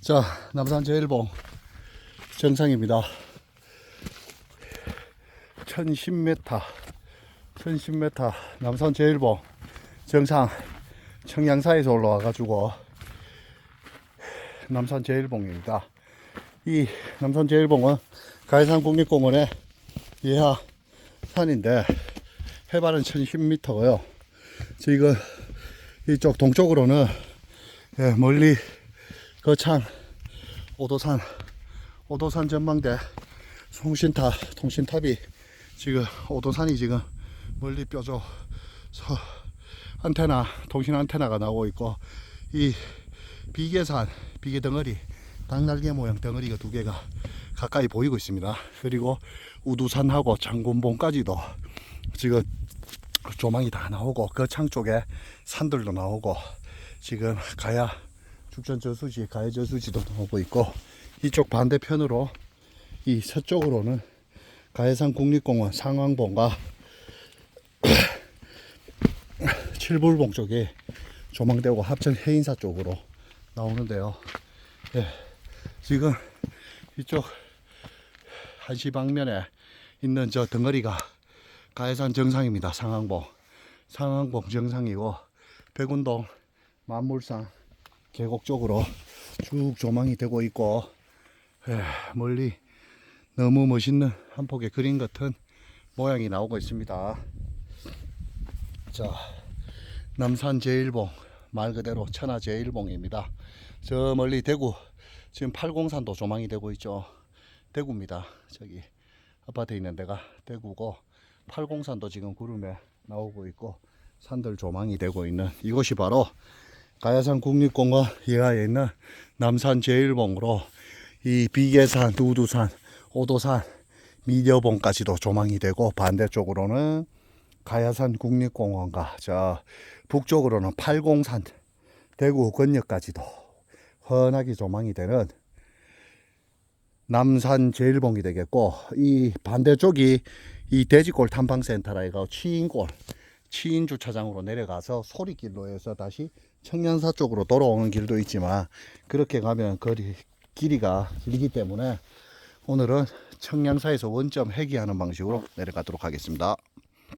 자, 남산 제일봉 정상입니다. 1010m, 1010m 남산 제일봉 정상 청양사에서 올라와가지고 남산 제일봉입니다. 이 남산 제일봉은 가해산 국립공원의 예하 산인데 해발은 1010m고요. 지금 이쪽 동쪽으로는 예, 멀리 거창 오도산 오도산 전망대 송신탑 통신탑이 지금 오도산이 지금 멀리 뼈져 서 안테나 통신 안테나가 나오고 있고 이 비계산 비계 덩어리 닭날개 모양 덩어리가 두 개가 가까이 보이고 있습니다. 그리고 우두산하고 장군봉까지도 지금 조망이 다 나오고 거창 쪽에 산들도 나오고 지금 가야 죽전 저수지 가야 저수지도 나오고 있고 이쪽 반대편으로 이 서쪽으로는 가해산 국립공원 상황봉과 칠불봉 쪽이 조망되고 합천 해인사 쪽으로 나오는데요. 예, 지금 이쪽 한시 방면에 있는 저 덩어리가 가해산 정상입니다. 상황봉. 상황봉 정상이고 백운동 만물상 계곡 쪽으로 쭉 조망이 되고 있고 예, 멀리 너무 멋있는 한 폭의 그림 같은 모양이 나오고 있습니다. 자, 남산 제일봉 말 그대로 천하 제일봉입니다. 저 멀리 대구 지금 팔공산도 조망이 되고 있죠. 대구입니다. 저기 아파트 있는 데가 대구고 팔공산도 지금 구름에 나오고 있고 산들 조망이 되고 있는 이곳이 바로 가야산 국립공원 예하에 있는 남산 제일봉으로 이 비계산, 우두산, 오도산, 미려봉까지도 조망이 되고 반대쪽으로는 가야산 국립공원과 저 북쪽으로는 팔공산 대구 건역까지도 훤하게 조망이 되는 남산 제일봉이 되겠고 이 반대쪽이 이 돼지골 탐방센터라 이거 치인골 치인 주차장으로 내려가서 소리길로 해서 다시 청년사 쪽으로 돌아오는 길도 있지만 그렇게 가면 거리 길이가 길기 때문에 오늘은 청량사에서 원점 회귀하는 방식으로 내려가도록 하겠습니다.